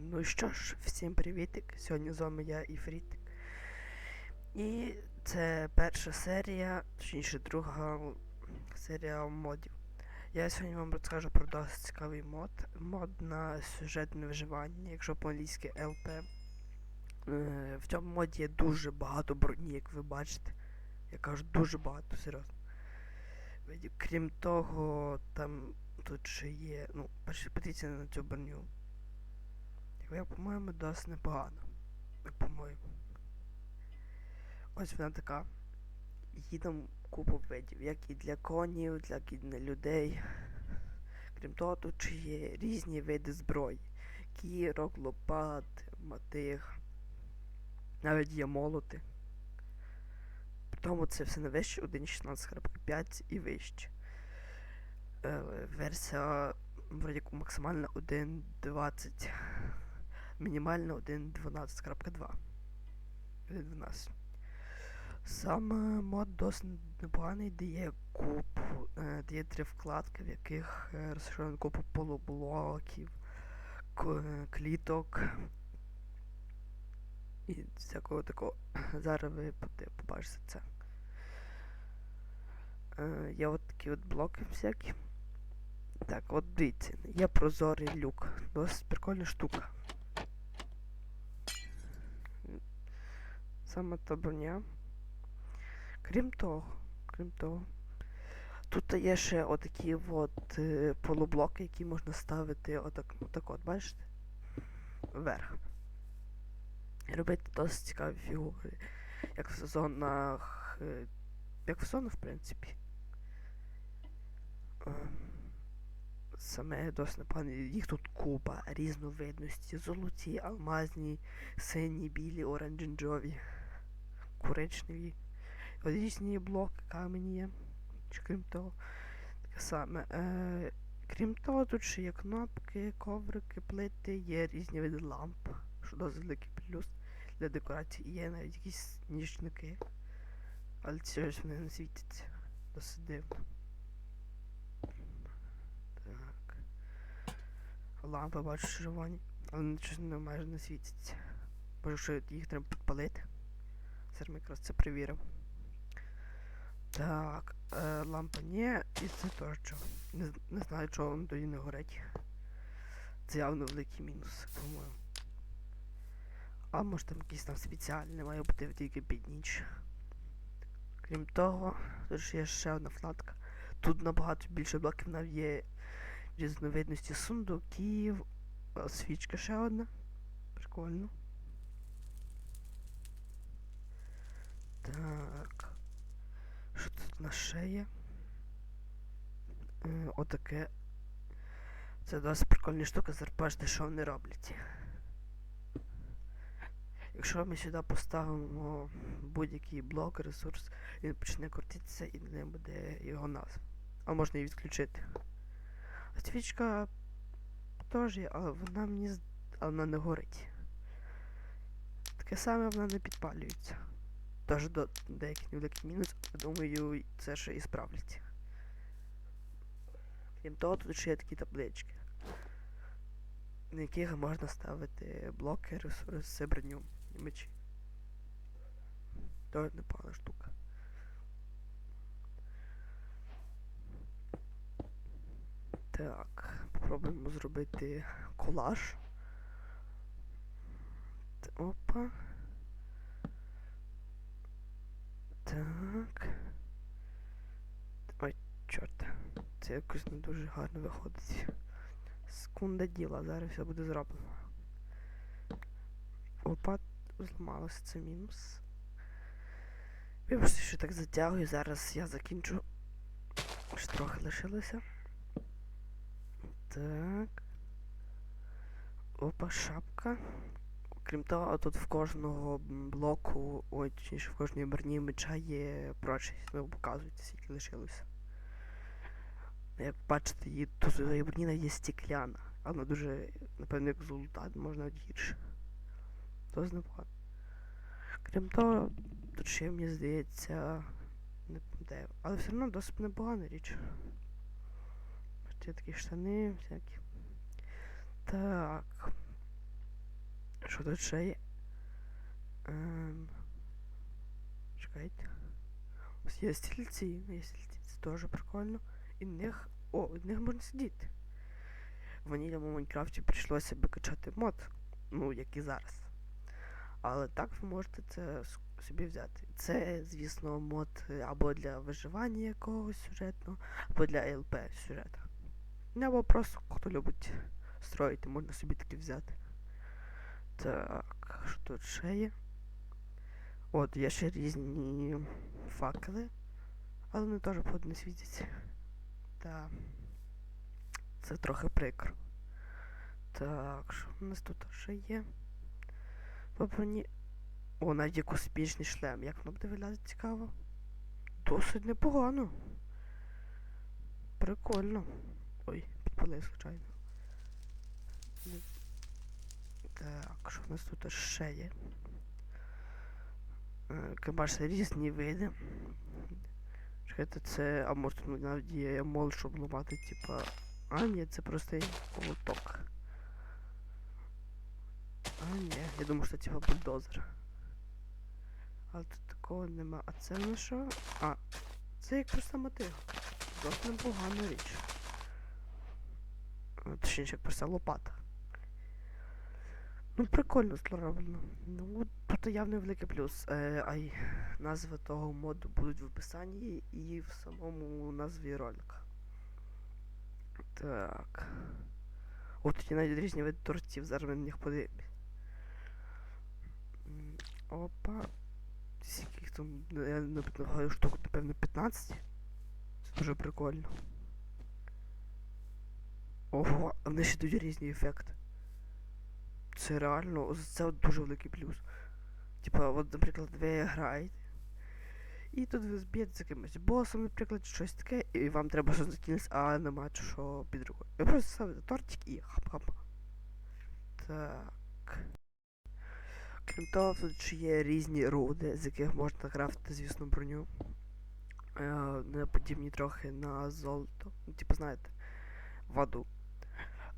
Ну що ж, всім привітик. Сьогодні з вами я і Фрітик. І це перша серія, точніше друга серія модів. Я сьогодні вам розкажу про досить цікавий мод. Мод на сюжетне виживання, якщо по-англійськи LP. Е, В цьому моді є дуже багато броні, як ви бачите. Я кажу дуже багато, серйозно. Крім того, там тут ще є. Ну, подивіться на цю броню. Як по-моєму, досить непогано. По-моєму. Ось вона така. Її там купу видів, як і для конів, для і для людей. Крім того, тут є різні види зброї. Кірок, лопат, матих. Навіть є молоти. Тому це все не вище 1.16.5 і вище. Е, версія вроді як максимальна 1.20. Мінімальна 1.12.2. 1.12. Сам мод досить непоганий, дає купу, е, дає три вкладки, в яких е, розширено купу полублоків, е, кліток і всякого такого. Зараз ви побачите це. Є от такі от блоки всякі. Так, от дивіться, є прозорий люк. Досить прикольна штука. Саме та броня. Крім того, крім того, тут є ще отакі от е, полублоки, які можна ставити отак, отак от, бачите? Вверх. Робити досить цікаві фігури. Як в сезонах. е, Як в сезонах, в принципі. Е, Саме досить непогано. Їх тут купа різновидності. Золоті, алмазні, сині, білі, оранжеві, коричневі. Різні блоки, камені є. Крім того, таке саме. Е, крім того, тут ще є кнопки, коврики, плити, є різні види ламп, що досить великий плюс для декорації. Є навіть якісь нічники. Але ці ж вони не світяться. Досить дивно. Так. Лампи бачу червоні, але вони не майже не світяться. Може, що їх треба підпалити. Зараз якраз це перевіримо. Так, е, лампа ні, і це теж чого. Не, не знаю, чого воно тоді не горить. Це явно великий мінус, по-моєму. А може там якийсь там спеціальний має бути тільки під ніч. Крім того, тут ще є ще одна вкладка. Тут набагато більше блоків навіть є різновидності сундуків. О, Свічка ще одна. Прикольно. Так. Що тут на є? Е, Отаке. Це досить прикольна штука, зараз що вони роблять. Якщо ми сюди поставимо будь-який блок, ресурс, він почне крутитися і не буде його назв. А можна її відключити. А свічка теж є, але вона мені але вона не горить. Таке саме вона не підпалюється. Тож до деяких невеликих мінус, думаю, це ще і справляться. Крім того, тут ще є такі таблички, на яких можна ставити блоки, і мечі. Тоже непогана штука. Так, попробуємо зробити колаж. Опа. Так. Ой, чорт. Це якось не дуже гарно виходить. Секунда діла, зараз все буде зроблено. Опа, зламалося, це мінус. Вибачте, що так затягую, зараз я закінчу. Ще трохи лишилося. Так. Опа, шапка. Крім того, тут в кожного блоку, ой, точніше, в кожній броні меча є прочість. Ви показуєте, скільки лишилося. Як бачите, її тут її броні навіть є стекляна. А вона дуже, напевно, як золота, можна навіть гірше. То непогано. Крім того, тут ще, мені здається, не пам'ятаю. Але все одно досить непогана річ. Бачите, такі штани всякі. Так. Що тут ще є? Ем... Чекайте. Ось є стільці, є стільці, це теж прикольно. І в них. О, в них можна сидіти. В ванільному Майнкрафті прийшлося би качати мод, ну, як і зараз. Але так ви можете це собі взяти. Це, звісно, мод або для виживання якогось сюжетного, або для ЛП сюжету. Ну, Або просто хто любить строїти, можна собі таки взяти. Так, що тут ще є? От, є ще різні факели, але вони теж не світяться. Та це трохи прикро. Так, що у нас тут ще є? По. О, навіть є космічний шлем. Як воно буде виглядати цікаво? Досить непогано. Прикольно. Ой, підпалив, звичайно. Так, що в нас тут ще є? Е, Кабаш різні види. Чекайте, це. А може тут навіть є мол, щоб ламати, типа. А, ні, це простий молоток. А, ні, я думаю, що це типа бульдозер. Але тут такого нема. А це на що? А, це як проста мотига. Досить непогана річ. Точніше, як проста лопата. Ну, прикольно зроблено. Ну, тут явно великий плюс. Е, а й назви того моду будуть в описанні і в самому назві ролика. Так. О, тут є навіть різні види тортів, зараз ми на подивимось. Опа. Скільки там, ну, я не пам'ятаю, штук, напевно, 15. Це дуже прикольно. Ого, а вони ще дають різні ефекти. Це реально, це дуже великий плюс. Типа, от, наприклад, ви граєте. І тут ви зб'єте з якимось босом, наприклад, щось таке, і вам треба щось закинути, а нема що під рукою. Ви просто ставите тортик і хап-хап. Так. Крім того, тут ще є різні руди, з яких можна крафтити, звісно, броню. Е, Вони подібні трохи на золото. Ну, типу, знаєте, воду.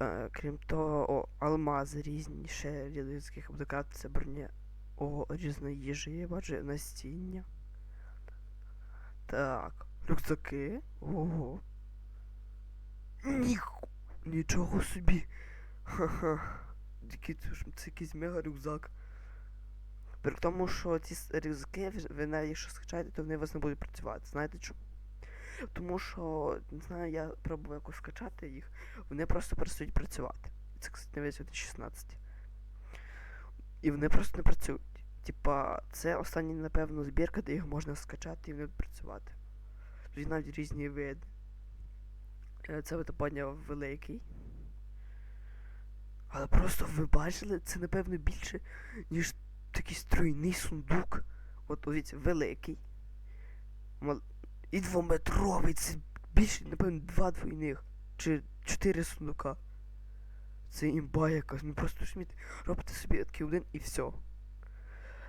Е, крім того, о, алмази різні, ще яких буде крафтитися броня. О, різної їжі, я бачу, настіння. Так, рюкзаки. Ого. Ніх... Нічого собі. Ха-ха. Це це якийсь мега рюкзак. При тому, що ці рюкзаки, ви навіть якщо скачаєте, то вони у вас не будуть працювати. Знаєте чому? Тому що, не знаю, я пробував якось скачати їх, вони просто перестають працювати. Це, кстати, не 16. І вони просто не працюють. Типа, це остання, напевно, збірка, де їх можна скачати і вони будуть працювати. Тут навіть різні види. Е, Це витопання великий. Але просто ви бачили, це напевно більше, ніж такий стройний сундук. От дивіться, великий. І двометровий, це більше, напевно, два двойних. Чи чотири сундука. Це імба якась. Ну просто шміт. Робите собі такий один і все.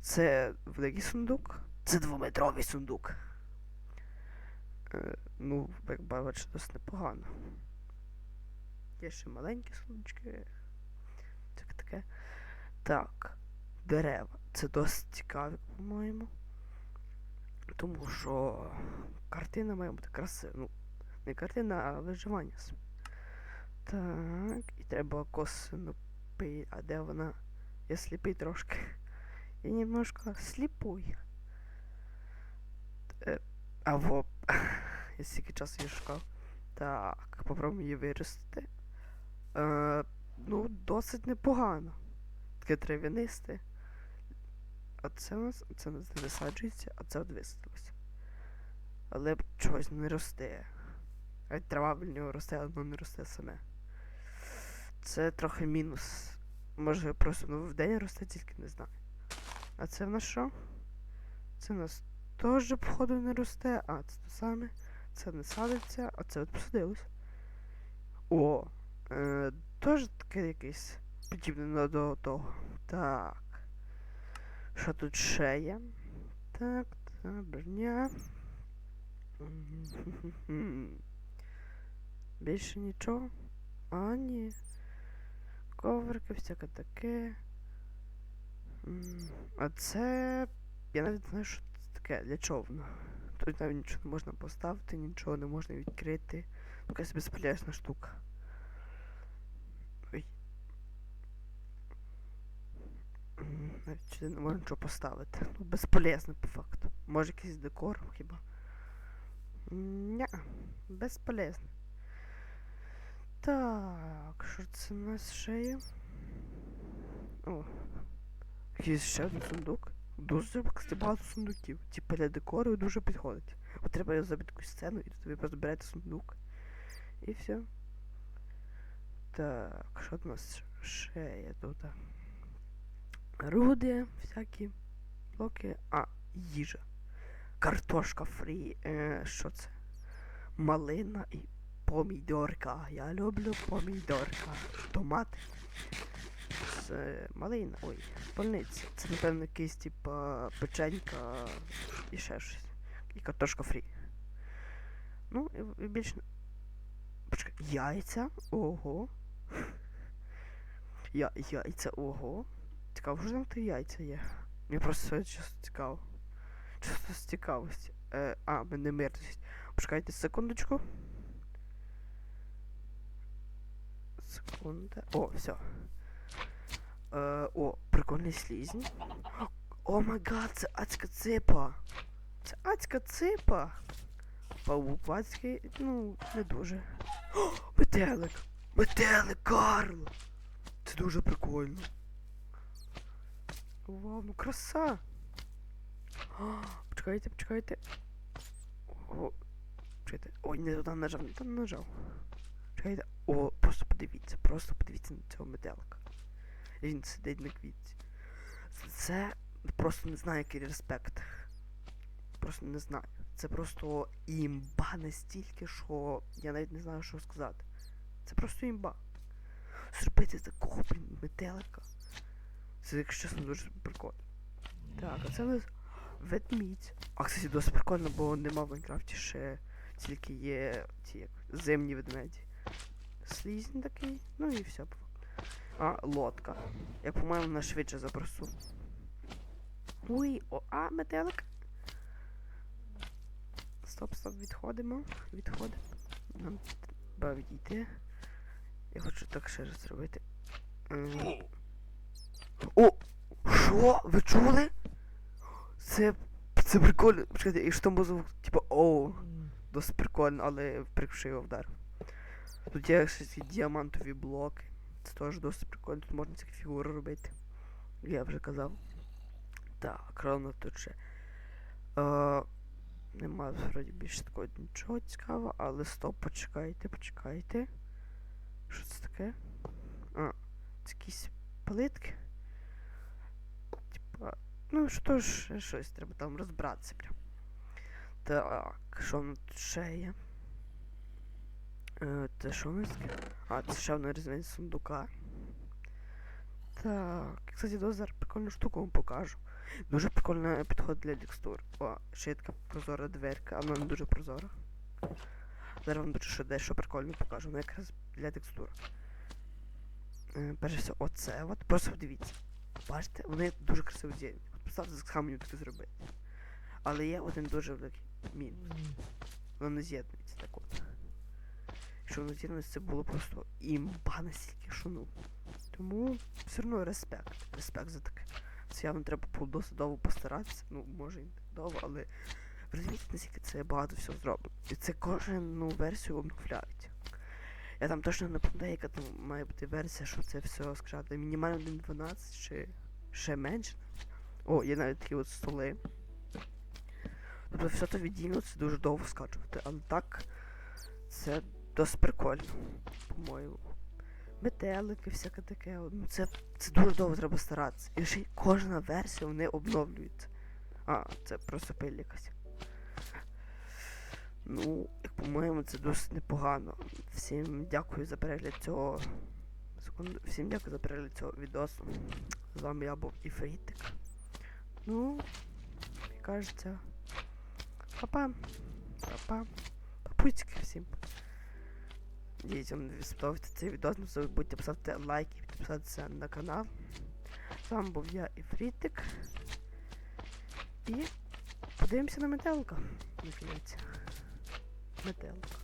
Це великий сундук. Це двометровий сундук. Е, ну, як бачите, досить непогано. Є ще маленькі сундучки. Таке таке. Так. Дерева. Це досить цікаві, по-моєму. Тому що картина має бути красива. Ну, не картина, а виживання. Так, і треба косину пи. А де вона? Я сліпий трошки. Я немножко сліпой. Е, а во. Я стільки часу її шукав. Так, попробуємо її виростити. Е, ну, досить непогано. Таке трав'янисте. А це у нас, це у нас не висаджується, а це от висадилося. Але чогось не росте. А трава в нього росте, але воно не росте саме. Це трохи мінус. Може просто ну, в день росте, тільки не знаю. А це в нас що? Це в нас теж, походу, не росте, а це те саме. Це не садиться, а це от посадилось. О! Е, теж таке якесь подібне до того. Так. Що тут ще є? Так, та броня. Більше нічого? А, ні. Коврики, всяке таке. А це. Я навіть знаю, що це таке для човна. Тут навіть нічого не можна поставити, нічого не можна відкрити. Якась безполезна штука. Ой. М, Навіть не можна нічого поставити. Ну, безполезно по факту. Може якийсь декор хіба. Ня, безполезно. Так, що це у нас ще є? О, якийсь ще один сундук. Дуже кстати, багато сундуків. Типа для декору дуже підходить. От треба його зробити таку сцену, і ви просто берете сундук. І все. Так, що у нас ще є тут? Руди, всякі блоки. А, їжа. Картошка фрі. Е, що це? Малина і помідорка. Я люблю помідорка. Томати. Це малина. Ой, полниця. Це, напевно, якийсь типа печенька і ще щось. І картошка фрі. Ну, і, і більше. Почекай, яйця. Ого. Я, яйця, ого. Цікаво, що там ти яйця є. Мені просто це цікаво. Чисто з цікавості. Е, а, мене мирність. Почекайте секундочку. Секунда. О, все. Е, о, прикольний слізень. О май гад, це адська ципа. Це адська ципа. Паук адський, ну, не дуже. О, метелик! Метелик, Карл! Це дуже прикольно. Вау, ну краса! О, почекайте, почекайте. О, почекайте. Ой, не туди нажав, не туди нажав. Чекайте. О, просто подивіться, просто подивіться на цього метелика. Він сидить на квітці. Це просто не знаю, який респект. Просто не знаю. Це просто імба настільки, що я навіть не знаю, що сказати. Це просто імба. Зробити такого блін, метелика. Це, якщо чесно, дуже прикольно. Так, а це нас ведмідь. А, кстати, досить прикольно, бо нема в Майнкрафті ще тільки є ці як зимні ведмеді. Слізень такий, ну і все. А, лодка. Я, по-моєму, вона швидше запросу. Ой, о, а, метелик. Стоп, стоп, відходимо. Відходимо. Нам треба відійти. Я хочу так ще раз зробити. О! Що? Ви чули? Це. Це прикольно. Почекайте, що там був звук? Типа, оу. Досить прикольно, але прикривши його вдар. Тут є ще ці діамантові блоки. Це теж досить прикольно, тут можна ці фігури робити. Я вже казав. Так, ровно тут ще. Е, нема вроді більше такого нічого цікавого, але стоп, почекайте, почекайте. Що це таке? А, це якісь плитки. Ну що ж, щось треба там розбиратися прям. Так, що в нас тут ще є? Це що у нас? А, це ще одна різниця сундука. Так, кстати, до зараз прикольну штуку вам покажу. Дуже прикольна підход для текстур. О, ще є така прозора дверка, а вона не дуже прозора. Зараз вам дуже дещо прикольно покажу. Вона якраз для текстур. Е, перше все, оце от. Просто подивіться. Бачите, вони дуже красиво. От представте, з каменю таке зробити. Але є один дуже великий мінус. Воно не з'єднується так от. Якщо воно з'єднується, це було просто імба настільки, що ну. Тому все одно респект. Респект за таке. Це явно треба було досить довго постаратися. Ну, може і не довго, але розумієте, наскільки це багато всього зроблено. І це кожну версію обновляють. Я там точно не пам'ятаю, яка там має бути версія, що це все скажати. Мінімально 1.12 чи ще менше. О, є навіть такі от столи. Тобто все це віддільно, це дуже довго скачувати, але так це досить прикольно, по-моєму. Метелики, всяке таке. Ну це, це дуже довго треба старатися. І ще кожна версія вони обновлюється. А, це просто пиль якась. Ну, по-моєму, це досить непогано. Всім дякую за перегляд цього. Секунду. Всім дякую за перегляд цього відосу. З вами я був Іфрітик. Ну, мені кажеться. Па-па. Па-па. Папуцьки всім. Вам не сподобався цей відос. Не забудьте поставити лайк і підписатися на канал. З вами був я і Фрітик. І подивимося на метелика. Наконець. Метелик.